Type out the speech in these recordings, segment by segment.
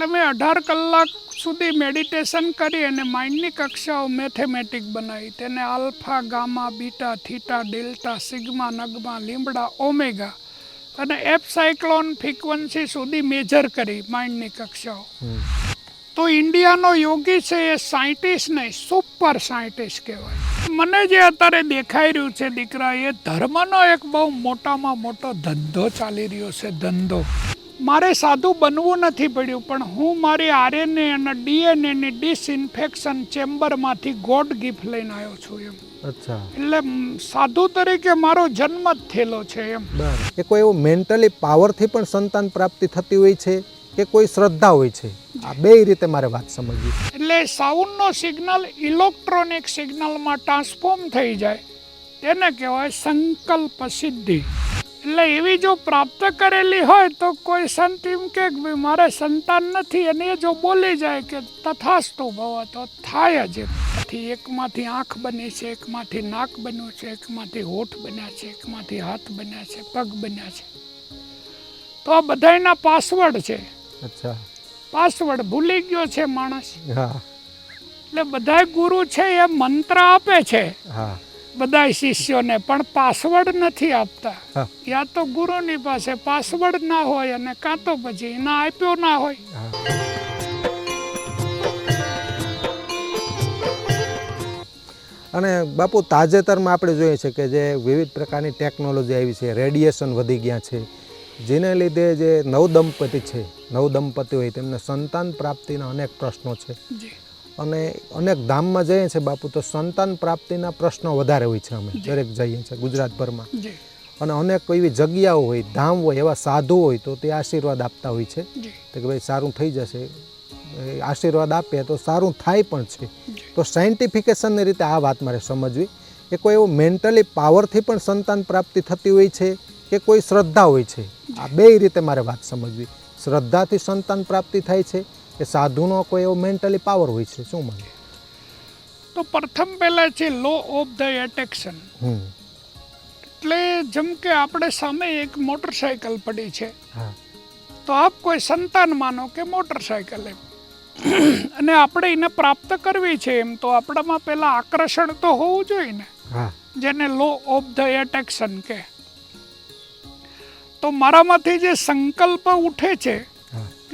એટલે મેં અઢાર કલાક સુધી મેડિટેશન કરી અને માઇન્ડની કક્ષાઓ મેથેમેટિક બનાવી. તેને alpha gamma beta theta delta sigma Nagma lambda omega અને એપ સાયક્લોન ફ્રિકવન્સી સુધી મેજર કરી માઇન્ડની કક્ષાઓ. તો ઇન્ડિયાનો યોગી છે એ સાયન્ટિસ્ટ નહીં સુપર સાયન્ટિસ્ટ કહેવાય. મને જે અત્યારે દેખાઈ રહ્યું છે દીકરા, એ ધર્મનો એક બહુ મોટામાં મોટો ધંધો ચાલી રહ્યો છે, ધંધો. મારે સાધુ બનવું નથી પડ્યું પણ હું મારી આરએનએ અને ડીએનએની ડિસઇન્ફેક્શન ચેમ્બરમાંથી ગોડ ગિફ્ટ લઈને આવ્યો છું એમ. અચ્છા. એટલે સાધુ તરીકે મારો જન્મ જ થયેલો છે એમ. એ કોઈ એવું મેન્ટલી પાવરથી પણ સંતાન પ્રાપ્તિ થતી હોય છે કે કોઈ શ્રદ્ધા હોય છે? આ બે રીતે મારે વાત સમજવી એટલે સાઉન્ડનો સિગ્નલ ઇલેક્ટ્રોનિક સિગ્નલમાં ટ્રાન્સફોર્મ થઈ જાય. તેને કહેવાય સંકલ્પ સિદ્ધિ. એટલે એવી જો પ્રાપ્ત કરેલી હોય તો કોઈ સંત એમ કે મારે સંતાન નથી. અને એ જો બોલી જાય કે તથાસ્તુ ભવ તો થાય જ એકમાંથી એકમાંથી આંખ બની છે એકમાંથી નાક બન્યું છે એકમાંથી હોઠ બન્યા છે એકમાંથી હાથ બન્યા છે પગ બન્યા છે. તો આ બધાયના પાસવર્ડ છે. અચ્છા. પાસવર્ડ ભૂલી ગયો છે માણસ. હા. એટલે બધા ગુરુ છે એ મંત્ર આપે છે. હા. બધા શિષ્યોને પણ પાસવર્ડ નથી આપતા. યા તો ગુરુની પાસે પાસવર્ડ ના હોય અને કાં તો પછી એના આપ્યો ના હોય. અને બાપુ તાજેતરમાં આપણે જોઈએ છે કે જે વિવિધ પ્રકારની ટેકનોલોજી આવી છે રેડિયેશન વધી ગયા છે જેને લીધે જે નવદંપતિ છે નવદંપતિ હોય તેમને સંતાન પ્રાપ્તિના અનેક પ્રશ્નો છે. અને અનેક ધામમાં જઈએ છીએ બાપુ તો સંતાન પ્રાપ્તિના પ્રશ્નો વધારે હોય છે અમે દરેક જઈએ છીએ ગુજરાતભરમાં. અને અનેક એવી જગ્યાઓ હોય ધામ હોય એવા સાધુ હોય તો તે આશીર્વાદ આપતા હોય છે. તો કે ભાઈ સારું થઈ જશે. આશીર્વાદ આપીએ તો સારું થાય પણ છે. તો સાયન્ટિફિકેશનની રીતે આ વાત મારે સમજવી કે કોઈ એવો મેન્ટલી પાવરથી પણ સંતાન પ્રાપ્તિ થતી હોય છે કે કોઈ શ્રદ્ધા હોય છે? આ બે રીતે મારે વાત સમજવી. શ્રદ્ધાથી સંતાન પ્રાપ્તિ થાય છે કે સાધુનો કોઈ એવો મેન્ટલી પાવર હોય છે શું મને? તો પ્રથમ પહેલાં છે લો ઓફ ધ એટેક્શન હમ. એટલે જેમ કે આપણે સામે એક મોટરસાયકલ પડી છે. હા. તો આપ કોઈ સંતાન માનો કે મોટરસાયકલ એમ. અને આપણે એને પ્રાપ્ત કરવી છે એમ તો આપણામાં પહેલા આકર્ષણ તો હોવું જોઈએ ને. જેને લો ઓફ ધ એટેક્શન કે તો મારામાંથી જે સંકલ્પ ઉઠે છે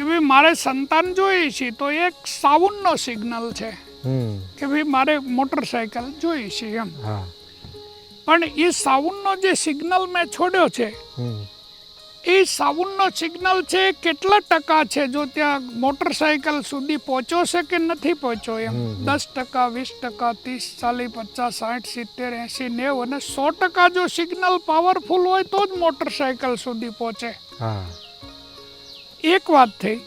કે ભાઈ મારે સંતાન જોઈએ છે તો એક સાઉન્ડનો સિગ્નલ છે કે ભાઈ મારે મોટરસાયકલ જોઈએ છે એમ. પણ એ સાઉન્ડનો જે સિગ્નલ મેં છોડ્યો છે એ સાઉન્ડનો સિગ્નલ છે કેટલા ટકા છે? જો ત્યાં મોટરસાયકલ સુધી પહોંચ્યો છે કે નથી પહોંચ્યો એમ. દસ ટકા વીસ ટકા ત્રીસ ચાલીસ પચાસ સાઠ સિત્તેર એંસી નેવું અને સો ટકા જો સિગ્નલ પાવરફુલ હોય તો જ મોટરસાયકલ સુધી પહોંચે. હા. એક વાત થઈ.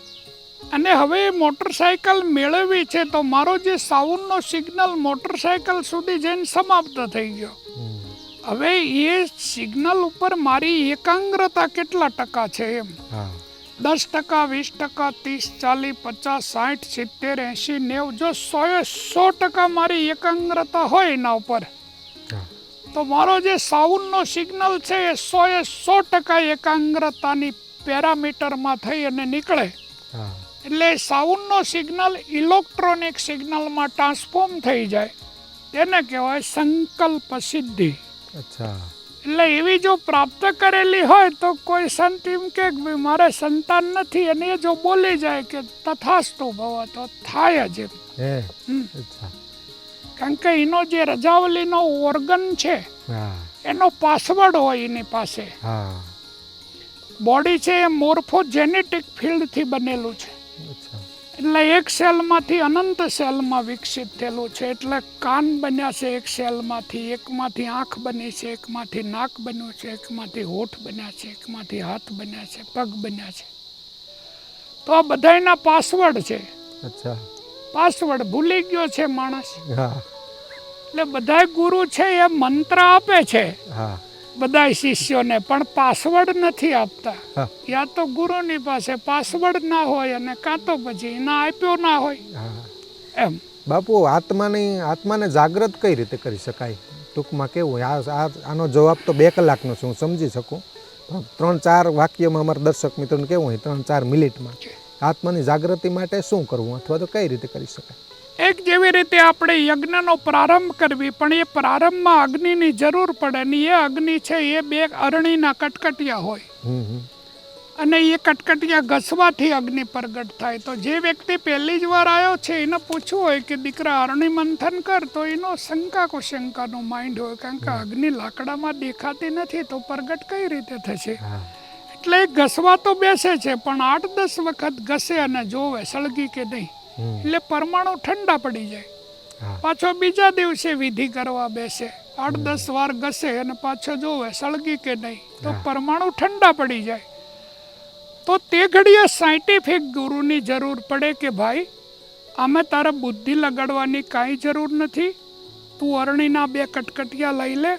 અને હવે મોટરસાઇકલ મેળવવી છે તો મારો જે સાઉન્ડનો સિગ્નલ મોટરસાયકલ સુધી જઈને સમાપ્ત થઈ ગયો. હવે એ સિગ્નલ ઉપર મારી એકાગ્રતા કેટલા ટકા છે એમ? દસ ટકા વીસ ટકા ત્રીસ ચાલીસ પચાસ સાઠ સિત્તેર એંશી નેવ જો સોએ સો ટકા મારી એકાગ્રતા હોય એના ઉપર તો મારો જે સાઉન્ડનો સિગ્નલ છે એ સો એ સો ટકા એકાગ્રતાની પેરામીટરમાં થઈ અને નીકળે. એટલે સાઉન્ડનો સિગ્નલ ઇલેક્ટ્રોનિક સિગ્નલમાં ટ્રાન્સફોર્મ થઈ જાય. તેને કહેવાય સંકલ્પ સિદ્ધિ. અચ્છા. એટલે એવી જો પ્રાપ્ત કરેલી હોય તો કોઈ સંત એમ કે મારે સંતાન નથી અને એ જો બોલી જાય કે તથાસ્તુ ભવ તો થાય જ એમ. કારણ કે એનો જે રજાવલીનો ઓર્ગન છે એનો પાસવર્ડ હોય એની પાસે. હા. બોડી છે એ મોર્ફોજેનેટિક ફિલ્ડથી બનેલું છે. એટલે એક સેલમાંથી અનંત સેલમાં વિકસિત થયેલું છે. એટલે કાન બન્યા છે એક સેલમાંથી એકમાંથી આંખ બની છે એકમાંથી નાક બન્યું છે એકમાંથી હોઠ બન્યા છે એકમાંથી હાથ બન્યા છે પગ બન્યા છે. તો આ બધાયના પાસવર્ડ છે. પાસવર્ડ ભૂલી ગયો છે માણસ. એટલે બધા ગુરુ છે એ મંત્ર આપે છે. હા. બધા શિષ્યોને પણ પાસવર્ડ નથી આપતા. યા તો ગુરુની પાસે પાસવર્ડ ના હોય અને કાં તો પછી એના આપ્યો ના હોય. એમ. બાપુ આત્માની આત્માને જાગૃત કઈ રીતે કરી શકાય? ટૂંકમાં કેવું આ આનો જવાબ તો બે કલાકનો છે હું સમજી શકું. ત્રણ ચાર વાક્યમાં અમારા દર્શક મિત્રોને કેવું હોય? ત્રણ ચાર મિનિટમાં. આત્માની જાગૃતિ માટે શું કરવું? અથવા તો કઈ રીતે કરી શકાય? એક જેવી રીતે આપણે યજ્ઞનો પ્રારંભ કરવી પણ એ પ્રારંભમાં અગ્નિની જરૂર પડે અને એ અગ્નિ છે એ બે અરણીના કટકટિયા હોય. અને એ કટકટિયા ઘસવાથી અગ્નિ પ્રગટ થાય. તો જે વ્યક્તિ પહેલી જ વાર આવ્યો છે એને પૂછવું હોય કે દીકરા અરણી મંથન કર તો એનો શંકા કુશંકાનો માઇન્ડ હોય કારણ કે અગ્નિ લાકડામાં દેખાતી નથી તો પ્રગટ કઈ રીતે થશે? એટલે એ ઘસવા તો બેસે છે પણ આઠ દસ વખત ઘસે અને જોવે સળગી કે નહીં? એટલે પરમાણુ ઠંડા પડી જાય. પાછો બીજા દિવસે વિધિ કરવા બેસે. આઠ દસ વાર ઘસે અને પાછો જોવે સળગી કે નહીં? તો પરમાણુ ઠંડા પડી જાય. તો તે ઘડીએ સાયન્ટિફિક ગુરુની જરૂર પડે કે ભાઈ આમે તારે બુદ્ધિ લગાડવાની કાંઈ જરૂર નથી. તું અરણીના બે કટકટિયા લઈ લે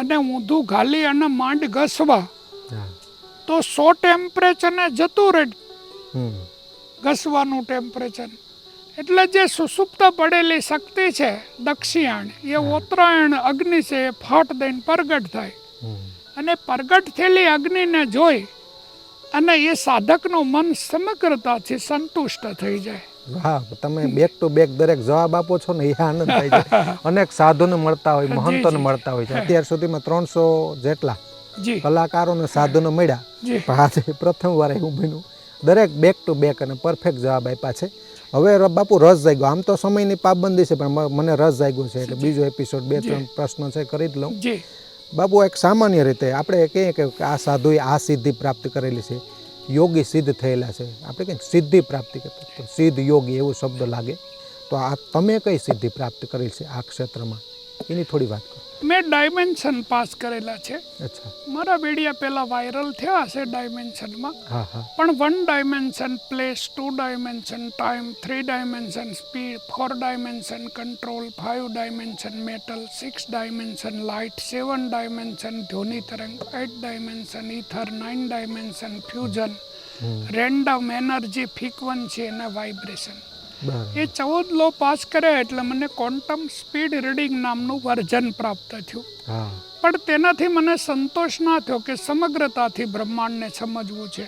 અને ઊંધું ઘાલી અને માંડ ઘસવા. તો સો ટેમ્પરેચરને જતું રહે. ઘસવાનું ટેમ્પરેચર એટલે જે સુસુપ્ત પડેલી શક્તિ છે દક્ષિણ એ ઉત્તરાયણ અગ્નિ છે એ ફાટ દઈને પ્રગટ થાય. અને પ્રગટ થયેલી અગ્નિને જોઈ અને એ સાધકનું મન સમગ્રતાથી સંતુષ્ટ થઈ જાય. હા તમે બેક ટુ બેક દરેક જવાબ આપો છો ને એ આનંદ થાય છે. અનેક સાધુને મળતા હોય મહંતોને મળતા હોય છે. અત્યાર સુધીમાં ત્રણસો જેટલા કલાકારોને સાધુને મળ્યા. આજે પ્રથમ વાર એવું બન્યું દરેક બેક ટુ બેક અને પરફેક્ટ જવાબ આપ્યા છે. હવે બાપુ રસ જાગ્યો. આમ તો સમયની પાબંદી છે પણ મને રસ જાગ્યો છે. એટલે બીજો એપિસોડ બે ત્રણ પ્રશ્નો છે કરી જ લઉં. બાપુ એક સામાન્ય રીતે આપણે કહીએ કે આ સાધુએ આ સિદ્ધિ પ્રાપ્ત કરેલી છે. યોગી સિદ્ધ થયેલા છે. આપણે કંઈક સિદ્ધિ પ્રાપ્તિ કરતા સિદ્ધ યોગી એવો શબ્દ લાગે. તો આ તમે કઈ સિદ્ધિ પ્રાપ્ત કરેલી છે આ ક્ષેત્રમાં? એની થોડી વાત કરો. મેં ડાયમેન્શન પાસ કરેલા છે. મારા વિડીયા પહેલા વાયરલ થયા હશે ડાયમેન્શનમાં પણ one dimension place two dimension time three dimension speed four dimension control five dimension metal six dimension light seven dimension ધ્વનિ તરંગ eight dimension ether nine dimension fusion random energy frequency અને વાઇબ્રેશન એ ચૌદ low pass કર્યા એટલે મને quantum speed reading નામનું version પ્રાપ્ત થયું. પણ તેનાથી મને સંતોષ ના થયો કે સમગ્રતાથી બ્રહ્માંડને સમજવું છે.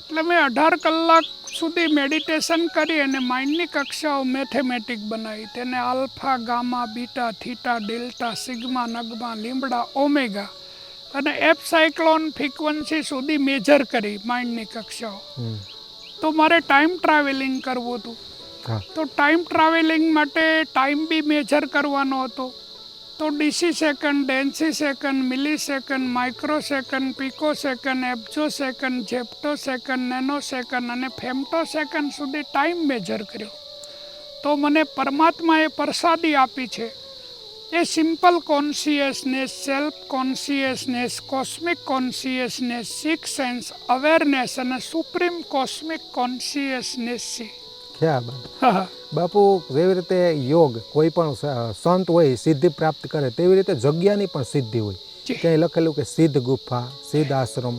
એટલે મેં અઢાર કલાક સુધી મેડિટેશન કરી અને માઇન્ડની કક્ષાઓ મેથેમેટિક બનાવી. તેને alpha gamma beta theta delta sigma Nagma lambda omega અને એપ સાયક્લોન ફ્રીક્વન્સી સુધી મેજર કરી માઇન્ડની કક્ષાઓ. તો મારે ટાઈમ ટ્રાવેલિંગ કરવું હતું. તો ટાઈમ ટ્રાવેલિંગ માટે ટાઈમ બી મેજર કરવાનો હતો. તો deci second ડેન્સી second milli second micro second pico second એબ્જો second zepto second nano second અને ફેમ્ટો સેકન્ડ સુધી ટાઈમ મેજર કર્યો. તો મને પરમાત્માએ પ્રસાદી આપી છે. એ simple consciousness self consciousness cosmic consciousness six sense awareness અને સુપ્રીમ કોસ્મિક કોન્સિયસનેસ છે. હા બાપુ જેવી રીતે યોગ કોઈ પણ સંત હોય સિદ્ધિ પ્રાપ્ત કરે તેવી રીતે જગ્યાની પણ સિદ્ધિ હોય. ક્યાંય લખેલું કે સિદ્ધ ગુફા સિદ્ધ આશ્રમ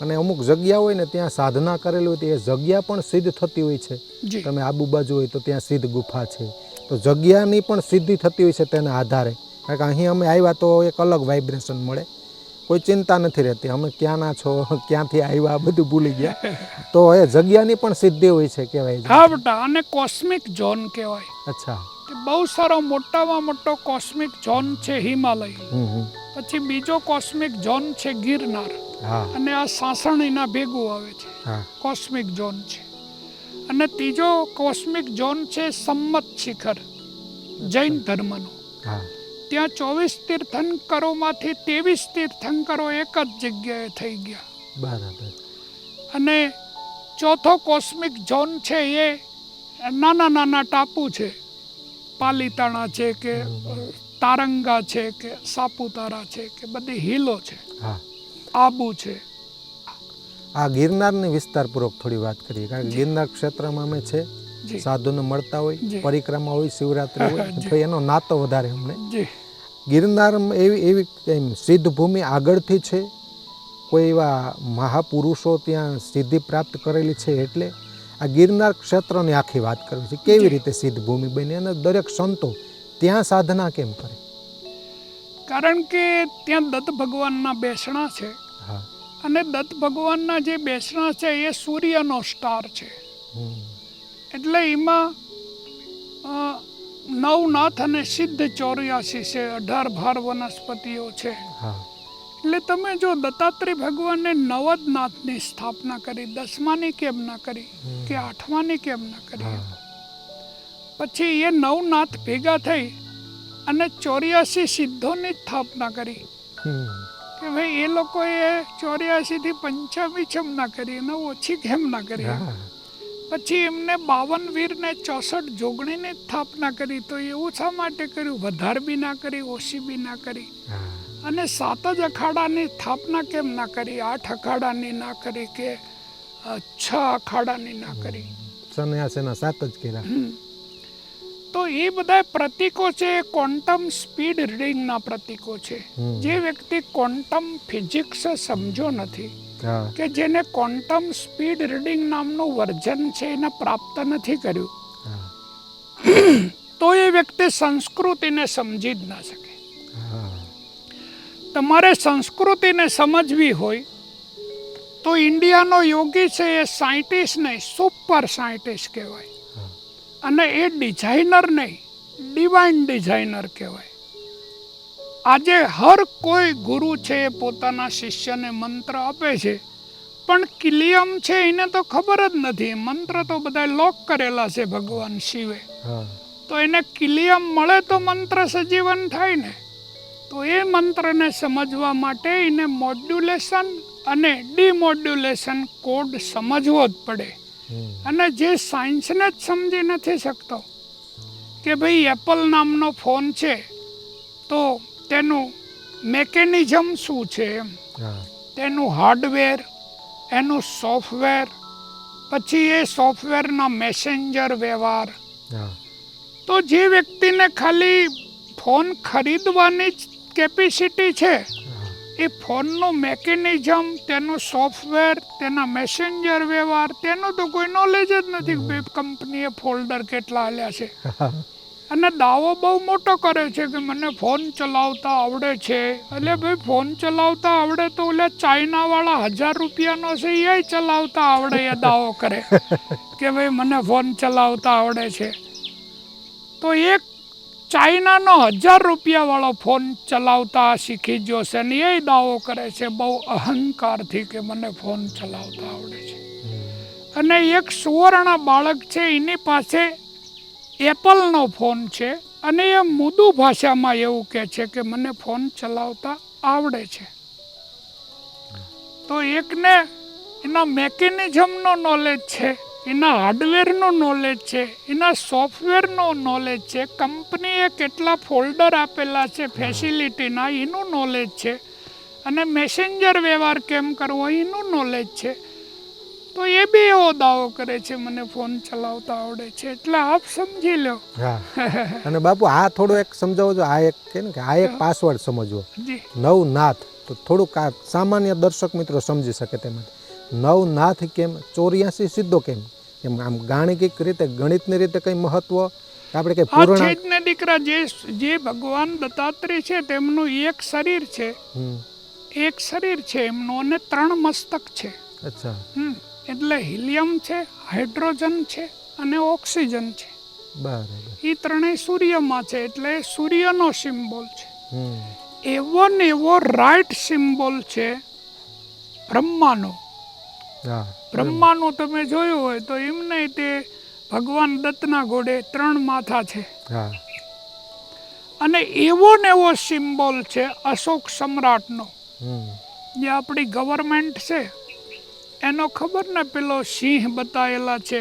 અને અમુક જગ્યા હોય ને ત્યાં સાધના કરેલી હોય તો એ જગ્યા પણ સિદ્ધ થતી હોય છે. તમે આબુ બાજુ હોય તો ત્યાં સિદ્ધ ગુફા છે. તો જગ્યાની પણ સિદ્ધિ થતી હોય છે તેના આધારે. કારણ કે અહીં અમે આવ્યા તો એક અલગ વાઇબ્રેશન મળે. કોઈ ચિંતા નથી રહેતી. અમે ક્યાંના છો ક્યાંથી આવ્યા બધું ભૂલી ગયા. તો એ જગ્યાની પણ સિદ્ધિ હોય છે કહેવાય હા બેટા અને કોસ્મિક ઝોન કહેવાય. અચ્છા. બહુ સારો મોટામાં મોટો કોસ્મિક ઝોન છે હિમાલય. હમ હમ. પછી બીજો કોસ્મિક ઝોન છે ગિરનાર. હા. અને આ સાસણીના ભેગું આવે છે. હા. કોસ્મિક ઝોન છે. અને ત્રીજો કોસ્મિક ઝોન છે સંમત શિખર જૈન ધર્મનો. હા. ત્યાં ચોવીસ તીર્થંકરોમાંથી ત્રેવીસ તીર્થંકરો એક જ જગ્યાએ થઈ ગયા. બરાબર. અને ચોથો કોસ્મિક ઝોન છે એ નાના નાના ટાપુ છે. પાલીતાણા છે કે તારંગા છે કે સાપુતારા છે કે બધી હિલો છે. આબુ છે. આ ગિરનારની વિસ્તારપૂર્વક થોડી વાત કરીએ કારણ કે ગિરનાર ક્ષેત્રમાં અમે છે. જી. સાધુને મળતા હોય પરિક્રમા હોય શિવરાત્રી હોય તો એનો નાતો વધારે અમને. ગિરનાર એવી એવી સિદ્ધ ભૂમિ આગળથી છે. કોઈ એવા મહાપુરુષો ત્યાં સિદ્ધિ પ્રાપ્ત કરેલી છે એટલે આ ગિરનાર ક્ષેત્રની આખી વાત કરવી છે. કેવી રીતે સિદ્ધ ભૂમિ બની અને દરેક સંતો ત્યાં સાધના કેમ કરે? કારણ કે ત્યાં દત્ત ભગવાનના બેસણા છે. હા. અને દત્ત ભગવાનના જે બેસણા છે એ સૂર્યનો સ્ટાર છે. એટલે એમાં નવનાથ અને સિદ્ધ ચોર્યાસી છે અઢાર ભાર વનસ્પતિઓ છે. એટલે તમે જો દત્તાત્રેય ભગવાને નવદ નાથની સ્થાપના કરી દસમાની કેમ ના કરી કે આઠમાની કેમ ના કરી? પછી એ નવનાથ ભેગા થઈ અને ચોર્યાસી સિદ્ધોની સ્થાપના કરી. કે ભાઈ એ લોકોએ ચોર્યાસી થી પંચામી કેમ ના કરી અને ઓછી કેમ ના કરી? પછી એમને બાવન વીર ને ચોસઠ જોગણીની સ્થાપના કરી. તો એવું શા માટે કર્યું વધાર બી ના કરી ઓછી બી ના કરી. અને સાત જ અખાડાની સ્થાપના કેમ ના કરી? આઠ અખાડાની ના કરી કે છ અખાડાની ના કરી? સન્યાસીના સાત જ કર્યા. તો એ બધા પ્રતીકો છે એ ક્વોન્ટમ સ્પીડ રીડિંગના પ્રતીકો છે. જે વ્યક્તિ ક્વોન્ટમ ફિઝિક્સ સમજો નથી કે જેને ક્વોન્ટમ સ્પીડ રીડિંગ નામનું વર્જન છે એને પ્રાપ્ત નથી કર્યું. તો એ વ્યક્તિ સંસ્કૃતિને સમજી જ ના શકે. તમારે સંસ્કૃતિને સમજવી હોય તો ઇન્ડિયાનો યોગી છે એ સાયન્ટિસ્ટ નહીં સુપર સાયન્ટિસ્ટ કહેવાય. અને એ ડિઝાઇનર નહીં ડિવાઇન ડિઝાઇનર કહેવાય. આજે હર કોઈ ગુરુ છે એ પોતાના શિષ્યને મંત્ર આપે છે. પણ કિલિયમ છે એને તો ખબર જ નથી. મંત્ર તો બધા લોક કરેલા છે ભગવાન શિવે. તો એને કિલિયમ મળે તો મંત્ર સજીવન થાય ને. તો એ મંત્રને સમજવા માટે એને મોડ્યુલેશન અને ડિમોડ્યુલેશન કોડ સમજવો જ પડે. અને જે સાયન્સને જ સમજી નથી શકતો કે ભાઈ એપલ નામનો ફોન છે તો તેનું મેકેનિઝમ શું છે? એમ તેનું હાર્ડવેર એનું સોફ્ટવેર પછી એ સોફ્ટવેરના મેસેન્જર વ્યવહાર. તો જે વ્યક્તિને ખાલી ફોન ખરીદવાની જ કેપેસિટી છે એ ફોનનું મેકેનિઝમ તેનું સોફ્ટવેર તેના મેસેન્જર વ્યવહાર તેનું તો કોઈ નોલેજ જ નથી કંપનીએ ફોલ્ડર કેટલા આલ્યા છે. અને દાવો બહુ મોટો કરે છે કે મને ફોન ચલાવતા આવડે છે. એટલે ભાઈ ફોન ચલાવતા આવડે તો ઓલે ચાઇના વાળા હજાર રૂપિયાનો છે એ ચલાવતા આવડે એ દાવો કરે. કે ભાઈ મને ફોન ચલાવતા આવડે છે. તો એક ચાઇનાનો હજાર રૂપિયા વાળો ફોન ચલાવતા શીખી ગયો છે ને એ દાવો કરે છે બહુ અહંકારથી કે મને ફોન ચલાવતા આવડે છે. અને એક સુવર્ણ બાળક છે એની પાસે એપલનો ફોન છે અને એ મુદુ ભાષામાં એવું કહે છે કે મને ફોન ચલાવતા આવડે છે. તો એકને એના મેકેનિઝમનો નોલેજ છે એના હાર્ડવેરનો નોલેજ છે એના સોફ્ટવેરનો નોલેજ છે કંપનીએ કેટલા ફોલ્ડર આપેલા છે ફેસિલિટીના એનું નોલેજ છે. અને મેસેન્જર વ્યવહાર કેમ કરવો એનું નોલેજ છે. તો એ બે એવો દાવો કરે છે મને ફોન ચલાવતા આવડે છે એટલે આપ સમજી લો. હા. અને બાપુ આ થોડો એક સમજાવો છો આ એક કે ને કે આ એક પાસવર્ડ સમજવો. નવનાથ તો થોડુંક આ સામાન્ય દર્શક મિત્રો સમજી શકે તેમ નવનાથ કેમ ચોર્યાસી સિદ્ધો કેમ? એમ આમ ગાણિતિક રીતે ગણિતની રીતે કંઈ મહત્વ? કે આપણે કંઈ પૂર્ણ દીકરા જે જે ભગવાન દત્તાત્રેય છે તેમનું એક શરીર છે. એક શરીર છે એમનું અને ત્રણ મસ્તક છે. અચ્છા. હમ. એટલે હિલિયમ છે હાઇડ્રોજન છે અને ઓક્સિજન છે. બરાબર. એ ત્રણેય સૂર્યમાં છે એટલે સૂર્યનો સિમ્બોલ છે. એવો ને એવો રાઈટ સિમ્બોલ છે બ્રહ્માનો. બ્રહ્માનું તમે જોયું હોય તો એમને તે ભગવાન દત્તના ઘોડે ત્રણ માથા છે. અને એવો ને એવો સિમ્બોલ છે અશોક સમ્રાટનો. જે આપણી ગવર્મેન્ટ છે એનો ખબર ને પેલો સિંહ બતાવેલા છે?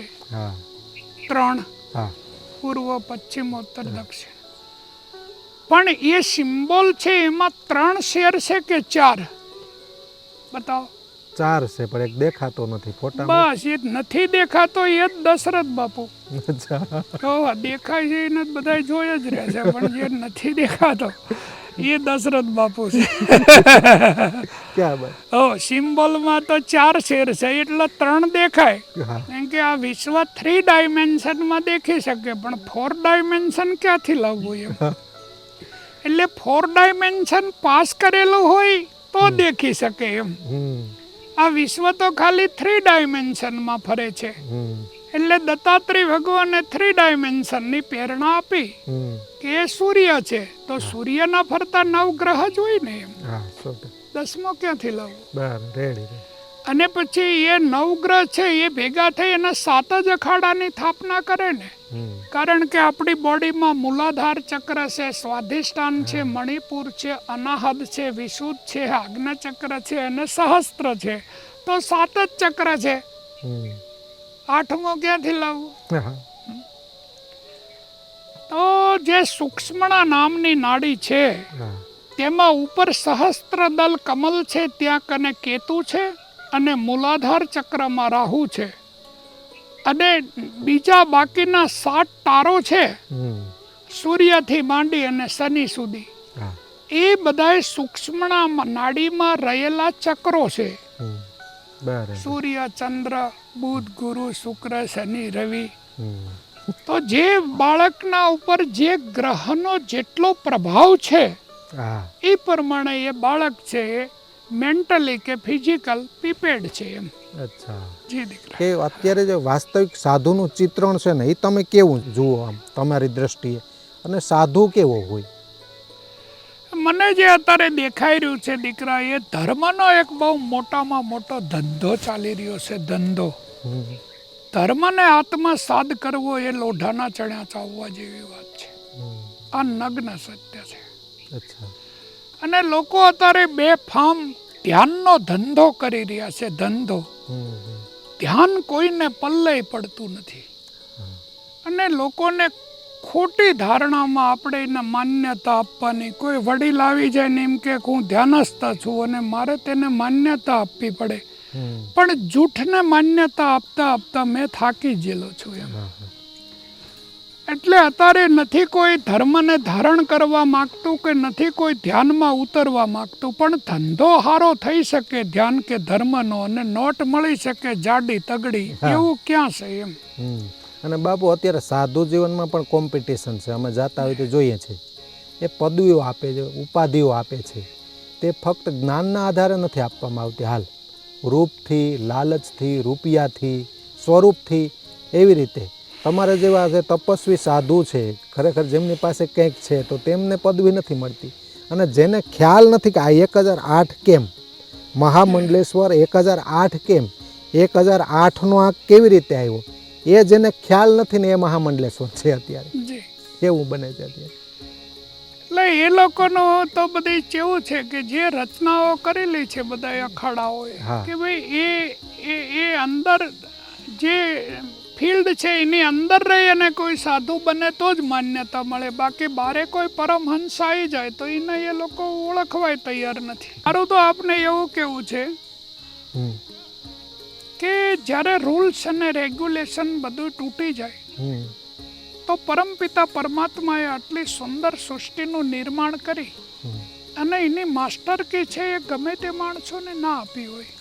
ત્રણ. પૂર્વ પશ્ચિમ ઉત્તર દક્ષિણ. પણ એ સિમ્બોલ છે એમાં ત્રણ શેર છે કે ચાર? બતાવો. ચાર છે પણ એક દેખાતો નથી ફોટા બસ એ નથી દેખાતો એ જ દશરથ બાપુ. તો દેખાય છે એને બધા જોઈ જ રહે છે પણ જે નથી દેખાતો. એ દશરથ બાપુ છે. ઓ સિમ્બોલમાં તો ચાર શેર છે એટલે ત્રણ દેખાય. કેમ કે આ વિશ્વ થ્રી ડાયમેન્શનમાં દેખી શકે પણ ફોર ડાયમેન્શન ક્યાંથી લાવવું એમ? એટલે ફોર ડાયમેન્શન પાસ કરેલું હોય તો દેખી શકે એમ. આ વિશ્વ તો ખાલી થ્રી ડાયમેન્શનમાં ફરે છે. એટલે દત્તાત્રેય ભગવાને થ્રી ડાયમેન્શનની પ્રેરણા આપી. કે એ સૂર્ય છે તો સૂર્યના ફરતા નવ ગ્રહ જ હોય ને એમ. દસમો ક્યાંથી રેડી અને પછી એ નવગ્રહ છે એ ભેગા થઈ અને સાત જ અખાડાની સ્થાપના કરે ને. કારણ કે આપણી બોડીમાં મૂલાધાર ચક્ર છે સ્વાધિષ્ઠાન છે મણિપુર છે અનાહદ છે વિશુદ્ધ છે આજ્ઞા ચક્ર છે અને સહસ્ત્ર છે. તો સાત જ ચક્ર છે. આઠમો ક્યાંથી લાવવું તો જે સૂક્ષ્મણા નામની નાડી છે તેમાં ઉપર સહસ્ત્ર દલ કમલ છે ત્યાં કને કેતુ છે અને મૂલાધાર ચક્રમાં રાહુ છે. અને બીજા બાકીના સાત તારો છે સૂર્યથી માંડી અને શનિ સુધી. એ બધાય સૂક્ષ્મણા નાડીમાં રહેલા ચક્રો છે. સૂર્ય ચંદ્ર બુધ ગુરુ શુક્ર શનિ રવિ. તો જે બાળકના ઉપર જે ગ્રહનો જેટલો પ્રભાવ છે એ પ્રમાણે એ બાળક છે એ મેન્ટલી કે ફિઝિકલ પ્રિપેર્ડ છે એમ. અચ્છા. જી દીકરા. કે અત્યારે જે વાસ્તવિક સાધુનું ચિત્રણ છે ને એ તમે કેવું જુઓ આમ તમારી દ્રષ્ટિએ? અને સાધુ કેવો હોય? મને જે અત્યારે દેખાઈ રહ્યું છે દીકરા એ ધર્મનો એક બહુ મોટામાં મોટો ધંધો ચાલી રહ્યો છે ધંધો. હમ આત્મા સાદ કરવો એ લોઢાના ચણ્યા ચાવવા જેવી વાત છે. આ નગ્ન સત્ય છે. અને લોકો અત્યારે બે ફામ ધ્યાનનો ધંધો કરી રહ્યા છે ધંધો. ધ્યાન કોઈને પલ્લે પડતું નથી. અને લોકોને ખોટી ધારણામાં આપણે એને માન્યતા આપવાની કોઈ વડીલ આવી જાય ને એમ કે હું ધ્યાનસ્થ છું અને મારે તેને માન્યતા આપવી પડે. પણ જૂઠને માન્યતા આપતા આપતા મેં થાકી ગયેલો છું એમ. એટલે અત્યારે નથી કોઈ ધર્મને ધારણ કરવા માગતું કે નથી કોઈ ધ્યાનમાં ઉતરવા માગતું પણ ધંધો હારો થઈ શકે ધ્યાન કે ધર્મનો અને નોટ મળી શકે જાડી તગડી એવું ક્યાં છે એમ? અને બાપુ અત્યારે સાધુ જીવનમાં પણ કોમ્પિટિશન છે. અમે જાતા હોય તો જોઈએ છીએ એ પદવીઓ આપે છે ઉપાધિઓ આપે છે. તે ફક્ત જ્ઞાનના આધારે નથી આપવામાં આવતી હાલ. રૂપથી લાલચથી રૂપિયાથી સ્વરૂપથી એવી રીતે. તમારે જેવા જે તપસ્વી સાધુ છે ખરેખર જેમની પાસે કંઈક છે તો તેમને પદવી નથી મળતી. અને જેને ખ્યાલ નથી કે આ એક હજાર આઠ કેમ? મહામંડલેશ્વર એક હજાર આઠ કેમ? એક હજાર આઠનો આ કેવી રીતે આવ્યો? એ જેને ખ્યાલ નથી ને એ મહામંડલેશ્વર છે અત્યારે. એવું બને છે અત્યારે? એટલે એ લોકોનું તો બધી કેવું છે કે જે રચનાઓ કરેલી છે બધા અખાડાઓએ. કે ભાઈ એ એ એ અંદર જે ફિલ્ડ છે એની અંદર રહી અને કોઈ સાધુ બને તો જ માન્યતા મળે. બાકી બારે કોઈ પરમહંસ આવી જાય તો એને એ લોકો ઓળખવાય તૈયાર નથી. મારું તો આપને એવું કેવું છે કે જ્યારે રૂલ્સ અને રેગ્યુલેશન બધું તૂટી જાય તો પરમપિતા પરમાત્માએ આટલી સુંદર સૃષ્ટિનું નિર્માણ કરી અને એની માસ્ટર કી છે એ ગમે તે માણસોને ના આપી હોય.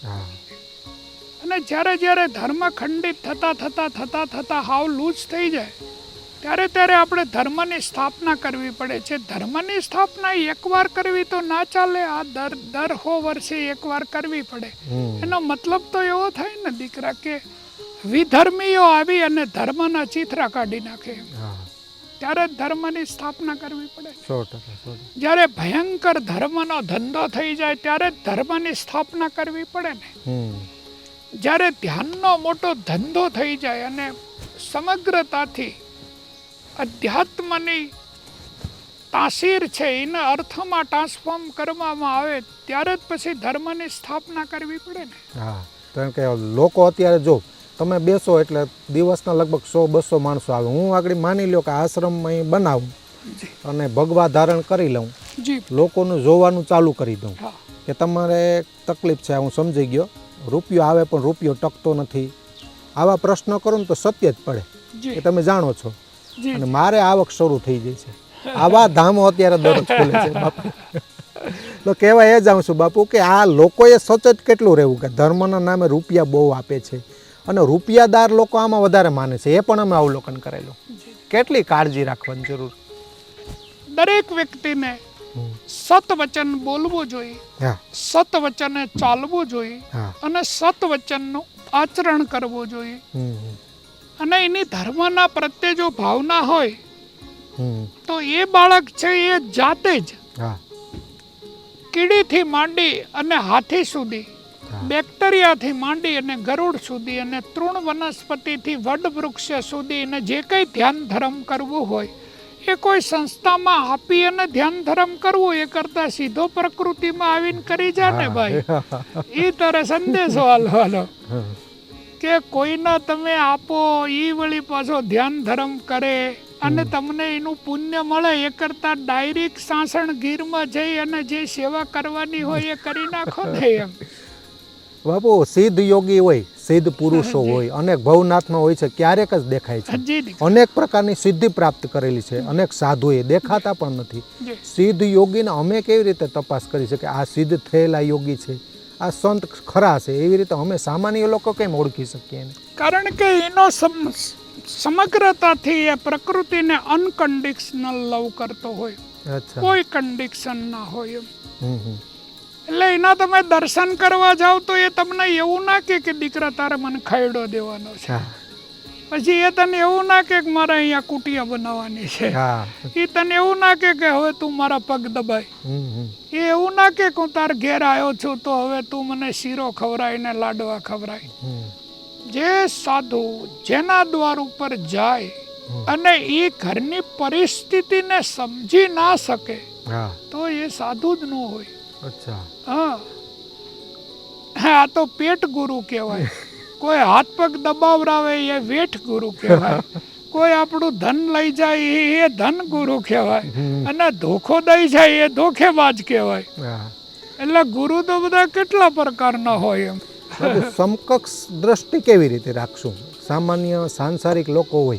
અને જ્યારે જ્યારે ધર્મ ખંડિત થતા થતા થતા થતા હાવ લૂઝ થઈ જાય ત્યારે ત્યારે આપણે ધર્મની સ્થાપના કરવી પડે છે. ધર્મની સ્થાપના એકવાર કરવી તો ના ચાલે આ દર દર હો વર્ષે એકવાર કરવી પડે. એનો મતલબ તો એવો થાય ને દીકરા કે વિધર્મીઓ આવી અને ધર્મના ચિત્રા કાઢી નાખે. ત્યારે ધર્મની સ્થાપના કરવી પડે. જ્યારે ભયંકર ધર્મનો ધંધો થઈ જાય ત્યારે ધર્મની સ્થાપના કરવી પડે ને. જ્યારે ધ્યાનનો મોટો ધંધો થઈ જાય અને સમગ્રતાથી અધ્યાત્મની તાસીર છે એને અર્થમાં ટ્રાન્સફોર્મ કરવામાં આવે ત્યારે જ પછી ધર્મની સ્થાપના કરવી પડે ને. હા. કારણ કે લોકો અત્યારે જો તમે બેસો એટલે દિવસના લગભગ સો બસો માણસો આવે. હું આગળ માની લ્યો કે આશ્રમ અહીં બનાવું અને ભગવા ધારણ કરી લઉં. લોકોનું જોવાનું ચાલુ કરી દઉં. કે તમારે તકલીફ છે હું સમજી ગયો. રૂપિયો આવે પણ રૂપિયો ટકતો નથી. આવા પ્રશ્નો કરો ને તો સત્ય જ પડે. એ તમે જાણો છો. અને મારે આવક શરૂ થઈ જાય છે. આવા ધામો અત્યારે દરરોજ ખુલે છે બાપુ. તો કહેવા એ જાઉં છું બાપુ કે આ લોકોએ સચેત કેટલું રહેવું? કે ધર્મના નામે રૂપિયા બહુ આપે છે. અને રૂપિયાદાર લોકો આમાં વધારે માને છે. એ પણ અમે અવલોકન કરેલું. કેટલી કાળજી રાખવાની જરૂર? દરેક વ્યક્તિને. સત વચન બોલવું જોઈએ. સત વચને ચાલવું જોઈએ. અને સત વચનનું આચરણ કરવું જોઈએ. અને એની ધર્મના પ્રત્યે જો ભાવના હોય તો એ બાળક છે એ જાતે જ કીડીથી માંડી અને હાથી સુધી. બેક્ટેરિયાથી માંડી અને ગરુડ સુધી અને તૃણ વનસ્પતિથી વડ વૃક્ષ સુધી અને જે કંઈ ધ્યાન ધર્મ કરવું હોય એ કોઈ સંસ્થામાં આપી અને ધ્યાન ધર્મ કરવું એ કરતા સીધો પ્રકૃતિમાં આવીને કરી જા ને ભાઈ. એ તારે સંદેશો હાલવાનો કે કોઈના તમે આપો એ વળી પાછો ધ્યાન ધર્મ કરે અને તમને એનું પુણ્ય મળે એ કરતા ડાયરેક્ટ સાસણ ગીરમાં જઈ અને જે સેવા કરવાની હોય એ કરી નાખો ને એમ. બાપુ સિદ્ધ યોગી હોય સિદ્ધ પુરુષો હોય અનેક ભવનાથમાં હોય છે ક્યારેક જ દેખાય છે. અનેક પ્રકારની સિદ્ધિ પ્રાપ્ત કરેલી છે અનેક સાધુએ દેખાતા પણ નથી. સિદ્ધ યોગીને અમે કેવી રીતે તપાસ કરી શકીએ? આ સિદ્ધ થયેલા યોગી છે આ સંત ખરા છે એવી રીતે અમે સામાન્ય લોકો કેમ ઓળખી શકીએ કારણ કે એનો સમ- સમગ્રતાથી એ પ્રકૃતિને અનકન્ડિશનલ લવ કરતો હોય. કોઈ કન્ડિશન ના હોય હમ હમ. એટલે એના તમે દર્શન કરવા જાઓ તો એ તમને એવું ના કે કે દીકરા તારે મને ખાયડો દેવાનો છે. પછી એ તને એવું ના કે મારે અહીંયા કુટિયા બનાવવાની છે. હા. એ તને એવું ના કે કે હવે તું મારા પગ દબાય. એ એવું ના કે હું તાર ઘેર આવ્યો છું તો હવે તું મને શીરો ખવરાય ને લાડવા ખવરાય જે સાધુ જેના દ્વાર ઉપર જાય અને એ ઘરની પરિસ્થિતિને સમજી ના શકે તો એ સાધુ જ ન હોય. અચ્છા. હા. આ તો પેટ ગુરુ કહેવાય. કોઈ હાથ પગ દબાવરાવે એ વેઠ ગુરુ કહેવાય. કોઈ આપણું ધન લઈ જાય એ- એ ધન ગુરુ કહેવાય. અને ધોખો દઈ જાય એ ધોખેબાજ કહેવાય. એટલે ગુરુ તો બધા કેટલા પ્રકારના હોય એમ. સમકક્ષ દ્રષ્ટિ કેવી રીતે રાખશું? સામાન્ય સાંસારિક લોકો હોય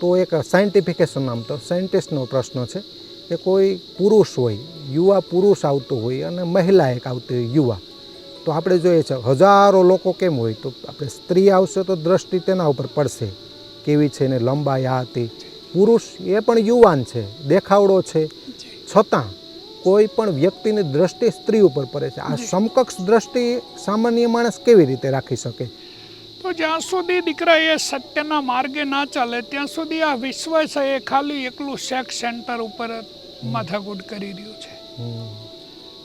તો એક સાયન્ટિફિકેશન આમ તો સાયન્ટિસ્ટનો પ્રશ્ન છે. કે કોઈ પુરુષ હોય યુવા પુરુષ આવતો હોય અને મહિલા એક આવતી હોય યુવા. તો આપણે જોઈએ છે હજારો લોકો કેમ હોય? તો આપણે સ્ત્રી આવશે તો દ્રષ્ટિ તેના ઉપર પડશે. કેવી છે ને લંબાઈ આ હતી પુરુષ એ પણ યુવાન છે દેખાવડો છે. છતાં કોઈ પણ વ્યક્તિની દ્રષ્ટિ સ્ત્રી ઉપર પડે છે. આ સમકક્ષ દ્રષ્ટિ સામાન્ય માણસ કેવી રીતે રાખી શકે? તો જ્યાં સુધી દીકરા એ સત્યના માર્ગે ના ચાલે ત્યાં સુધી આ વિશ્વ છે એ ખાલી એકલું સેક્સ સેન્ટર ઉપર માથાકૂટ કરી રહ્યું છે.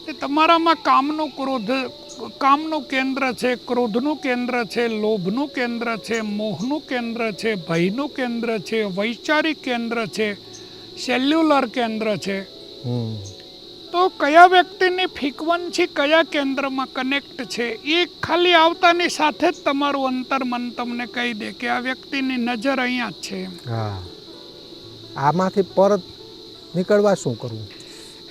એ તમારામાં કામનું ક્રોધ કામનું કેન્દ્ર છે ક્રોધનું કેન્દ્ર છે લોભનું કેન્દ્ર છે મોહનું કેન્દ્ર છે ભયનું કેન્દ્ર છે વૈચારિક કેન્દ્ર છે સેલ્યુલર કેન્દ્ર છે. તો કયા વ્યક્તિની ફ્રીક્વન્સી કયા કેન્દ્રમાં કનેક્ટ છે એ ખાલી આવતાની સાથે જ તમારું અંતર્મન તમને કહી દે કે આ વ્યક્તિની નજર અહીંયા જ છે હા. આમાંથી પરત નીકળવા શું કરવું?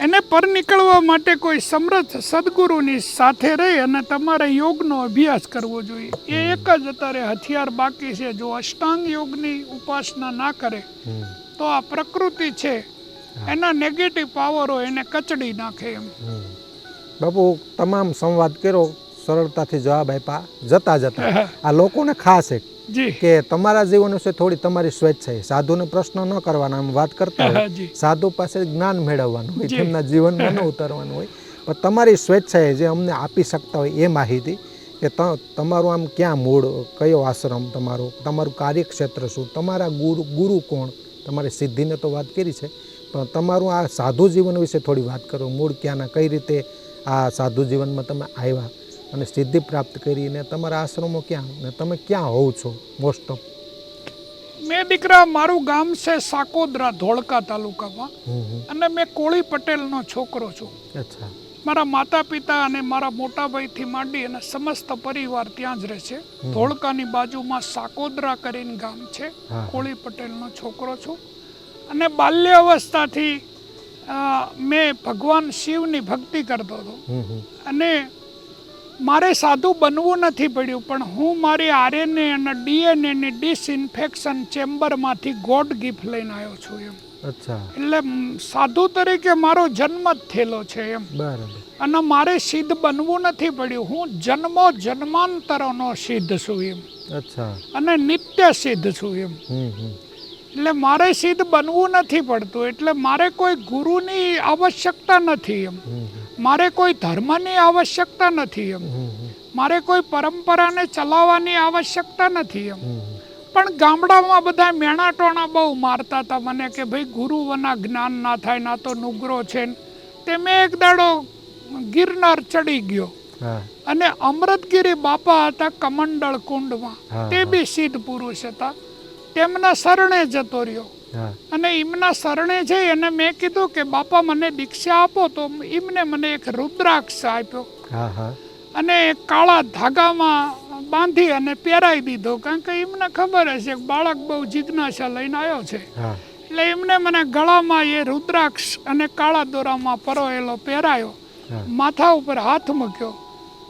એને પર નીકળવા માટે કોઈ સમર્થ સદગુરુની સાથે રહી અને તમારે યોગનો અભ્યાસ કરવો જોઈએ. એ એક જ અત્યારે હથિયાર બાકી છે. જો અષ્ટાંગ યોગની ઉપાસના ના કરે તો આ પ્રકૃતિ છે. એના નેગેટિવ પાવરો એને કચડી નાખે એમ. બાપુ તમામ સંવાદ કર્યો સરળતાથી જવાબ આપ્યા જતા જતા. આ લોકોને ખાસ એક કે તમારા જીવન વિશે થોડી તમારી સ્વેચ્છા સાધુને પ્રશ્ન ન કરવાના આમ વાત કરતા હોય. સાધુ પાસે જ્ઞાન મેળવવાનું હોય. તેમના જીવનમાં ન ઉતારવાનું હોય. પણ તમારી સ્વેચ્છાએ જે અમને આપી શકતા હોય એ માહિતી કે તમારું આમ ક્યાં મૂળ કયો આશ્રમ તમારો તમારું કાર્યક્ષેત્ર શું તમારા ગુરુ ગુરુ કોણ? તમારી સિદ્ધિને તો વાત કરી છે. પણ તમારું આ સાધુ જીવન વિશે થોડી વાત કરો. મૂળ ક્યાંના કઈ રીતે આ સાધુ જીવનમાં તમે આવ્યા? અને સિદ્ધિ પ્રાપ્ત કરીને તમારા આશ્રમો ક્યાં? ને તમે ક્યાં હોવ છો? મોસ્ટ ઓફ મેં દીકરા મારું ગામ છે સાકોદરા ધોળકા તાલુકામાં. અને મેં કોળી પટેલનો છોકરો છું. અચ્છા. મારા માતા પિતા અને મારા મોટા ભાઈથી માંડી અને સમસ્ત પરિવાર ત્યાં જ રહે છે. ધોળકાની બાજુમાં સાકોદરા કરીને ગામ છે. કોળી પટેલનો છોકરો છું. અને બાલ્ય અવસ્થાથી મેં ભગવાન શિવની ભક્તિ કરતો હતો. અને મારે સાધુ બનવું નથી પડ્યું પણ હું મારી આરએનએ અને ડીએનએની ડિસઇન્ફેક્શન ચેમ્બરમાંથી ગોડ ગિફ્ટ લઈને આવ્યો છું એમ. અચ્છા. એટલે સાધુ તરીકે મારો જન્મ જ થયેલો છે એમ. બરાબર. અને મારે સિદ્ધ બનવું નથી પડ્યું હું જન્મો જન્માંતરોનો સિદ્ધ છું એમ. અચ્છા. અને નિત્ય સિદ્ધ છું એમ. એટલે મારે સિદ્ધ બનવું નથી પડતું એટલે મારે કોઈ ગુરુની આવશ્યકતા નથી એમ. મારે કોઈ ધર્મની આવશ્યકતા નથી એમ. મારે કોઈ પરંપરાને ચલાવવાની આવશ્યકતા નથી એમ. પણ ગામડામાં બધા મેણાટોણા બહુ મારતા હતા. મને કે ભાઈ ગુરુઓના જ્ઞાન ના થાય ના તો નુગરો છે તે મેં એક દાડો ગિરનાર ચડી ગયો. અને અમૃતગીરી બાપા હતા કમંડળ કુંડમાં. તે બી સિદ્ધ પુરુષ હતા. તેમના શરણે જતો રહ્યો. અને એમના શરણે જઈ અને મેં કીધું કે બાપા મને દીક્ષા આપો. તો એમને મને એક રુદ્રાક્ષ આપ્યો. અને કાળા ધાગામાં બાંધી અને પહેરાવી દીધો. કારણ કે એમને ખબર હશે કે બાળક બહુ જિજ્ઞાસા લઈને આવ્યો છે. એટલે એમને મને ગળામાં એ રુદ્રાક્ષ અને કાળા દોરામાં પરોયેલો પહેરાયો. માથા ઉપર હાથ મૂક્યો.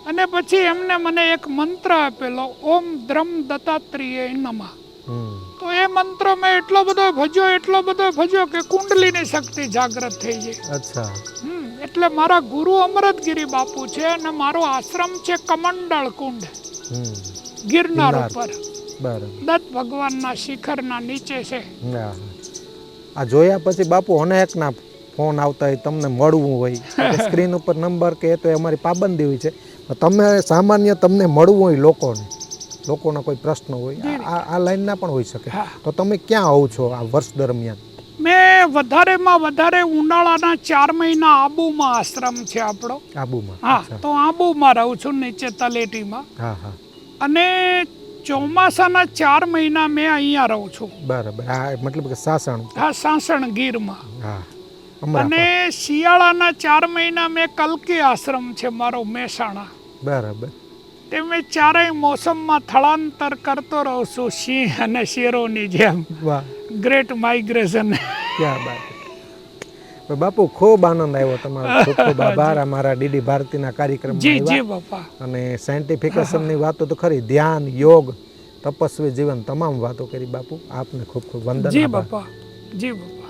અને પછી એમને મને એક મંત્ર આપેલો ઓમ દ્રમ દત્તાત્રિય નમઃ. તો એ મંત્ર મેં એટલો બધો ભજ્યો એટલો બધો ભજ્યો કે કુંડલીની શક્તિ જાગૃત થઈ ગઈ. અચ્છા. એટલે મારા ગુરુ અમરતગીરી બાપુ છે અને મારો આશ્રમ છે કમંડળ કુંડ. ગિરનાર. ઉપર. દત્ત ભગવાનના શિખરના નીચે છે. આ જોયા પછી બાપુ અનેકના ફોન આવતા હોય તમને મળવું હોય. સ્ક્રીન ઉપર નંબર કે તો અમારી પાબંદી હોય છે. તમે સામાન્ય તમને મળવું હોય લોકોને. લોકોના કોઈ પ્રશ્ન હોય આ આ લાઈનના પણ હોઈ શકે. તો તમે ક્યાં આવો છો આ વર્ષ દરમિયાન? મેં વધારેમાં વધારે ઉનાળાના ચાર મહિના આબુમાં આશ્રમ છે આપણો. આબુમાં? હા તો આબુમાં રહું છું નીચે તલેટીમાં. હા હા. અને ચોમાસાના ચાર મહિના મેં અહીંયા રહું છું. બરાબર. હા મતલબ કે સાસણ? હા સાસણ ગીરમાં. હા. અને શિયાળાના ચાર મહિના મેં કલકી આશ્રમ છે મારો મહેસાણા. બરાબર. તે ચારેય મોસમમાં સ્થળાંતર કરતો રહું છું. સિંહ અને શેરોની જેમ. ગ્રેટ માઇગ્રેશન ક્યાં બાત. બાપુ ખૂબ આનંદ આવ્યો તમારો. ખૂબ આભાર અમારા ડીડી ભારતીના કાર્યક્રમ જી જી બાપા. અને સાયન્ટિફિકેશનની વાતો તો ખરી. ધ્યાન યોગ તપસ્વી જીવન તમામ વાતો કરી બાપુ. આપને ખૂબ ખૂબ વંદન જી બાપા. જી બાપા.